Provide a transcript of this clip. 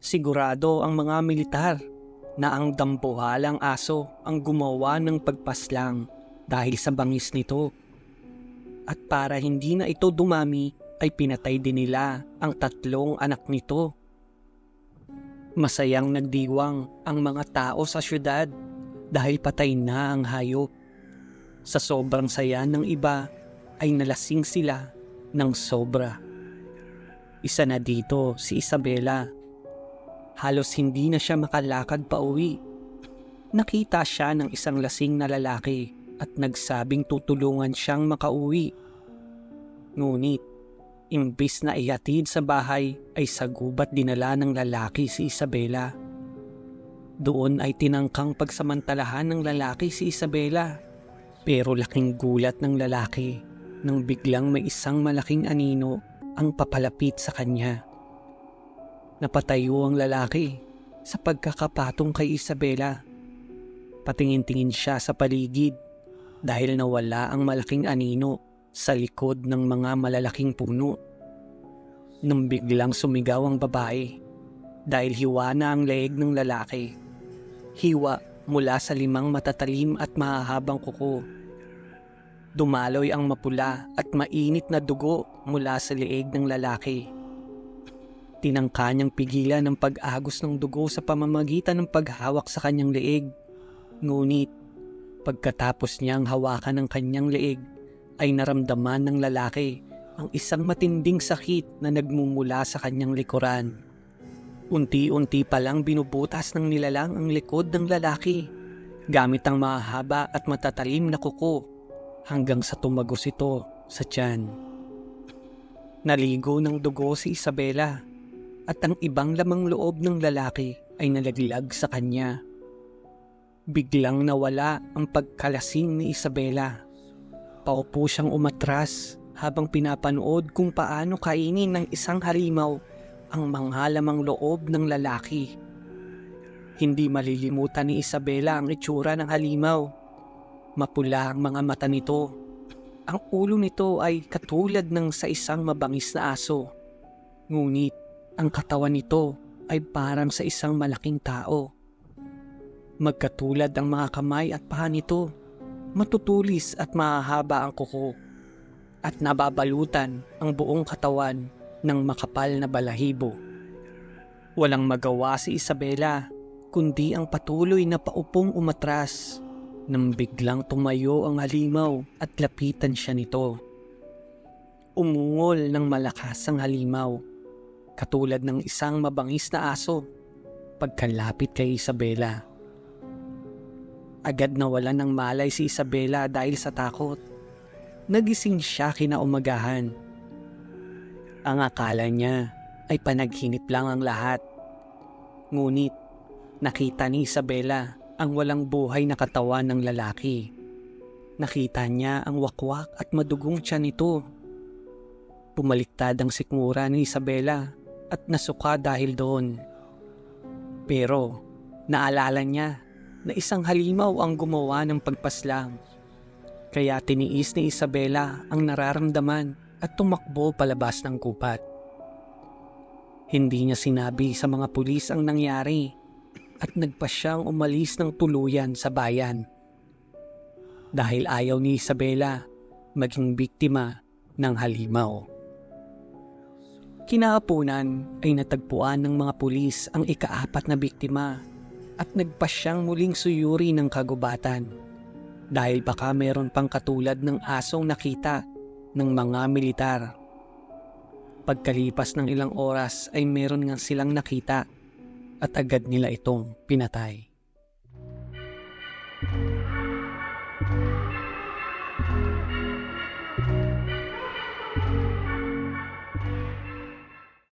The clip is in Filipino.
Sigurado ang mga militar na ang dambuhalang aso ang gumawa ng pagpaslang dahil sa bangis nito. At para hindi na ito dumami ay pinatay din nila ang tatlong anak nito. Masayang nagdiwang ang mga tao sa syudad dahil patay na ang hayop. Sa sobrang saya ng iba ay nalasing sila ng sobra. Isa na dito si Isabela. Halos hindi na siya makalakad pa uwi. Nakita siya ng isang lasing na lalaki at nagsabing tutulungan siyang makauwi. Ngunit, imbis na ihatid sa bahay ay sagubat dinala ng lalaki si Isabela. Doon ay tinangkang pagsamantalahan ng lalaki si Isabela. Pero laking gulat ng lalaki nang biglang may isang malaking anino ang papalapit sa kanya. Napatayo ang lalaki sa pagkakapatong kay Isabela. Patingin-tingin siya sa paligid dahil nawala ang malaking anino sa likod ng mga malalaking puno. Nang biglang sumigaw ang babae dahil hiwa na ang leeg ng lalaki. Hiwa mula sa limang matatalim at mahahabang kuko. Dumaloy ang mapula at mainit na dugo mula sa leeg ng lalaki. Tinangka niyang pigilan ang pag-agos ng dugo sa pamamagitan ng paghawak sa kanyang leeg. Ngunit, pagkatapos niyang hawakan ng kanyang leeg, ay naramdaman ng lalaki ang isang matinding sakit na nagmumula sa kanyang likuran. Unti-unti palang binubutas ng nilalang ang likod ng lalaki gamit ang mahaba at matatalim na kuko hanggang sa tumagos ito sa tiyan. Naligo ng dugo si Isabela at ang ibang lamang loob ng lalaki ay nalaglag sa kanya. Biglang nawala ang pagkalasing ni Isabela. Paupo siyang umatras habang pinapanood kung paano kainin ng isang halimaw ang mga lamang loob ng lalaki. Hindi malilimutan ni Isabela ang itsura ng halimaw. Mapula ang mga mata nito. Ang ulo nito ay katulad ng sa isang mabangis na aso. Ngunit ang katawan nito ay parang sa isang malaking tao. Magkatulad ang mga kamay at paa nito. Matutulis at mahahaba ang kuko. At nababalutan ang buong katawan ng makapal na balahibo. Walang magawa si Isabela kundi ang patuloy na paupong umatras nang biglang tumayo ang halimaw at lapitan siya nito. Umungol ng malakas ang halimaw katulad ng isang mabangis na aso pagkalapit kay Isabela. Agad nawala ng malay si Isabela dahil sa takot. Nagising siya kinaumagahan. Ang akala niya ay panaginip lang ang lahat. Ngunit nakita ni Isabela ang walang buhay na katawan ng lalaki. Nakita niya ang wakwak at madugong tiyan nito. Pumaliktad ang sikmura ni Isabela at nasuka dahil doon. Pero naalala niya na isang halimaw ang gumawa ng pagpaslang. Kaya tiniis ni Isabela ang nararamdaman at tumakbo palabas ng kupat. Hindi niya sinabi sa mga pulis ang nangyari at nagpa siyang umalis ng tuluyan sa bayan. Dahil ayaw ni Isabela maging biktima ng halimaw. Kinaapunan ay natagpuan ng mga pulis ang ikaapat na biktima at nagpa siyang muling suyuri ng kagubatan dahil baka meron pang katulad ng asong nakita ng mga militar. Pagkalipas ng ilang oras ay meron nga silang nakita at agad nila itong pinatay.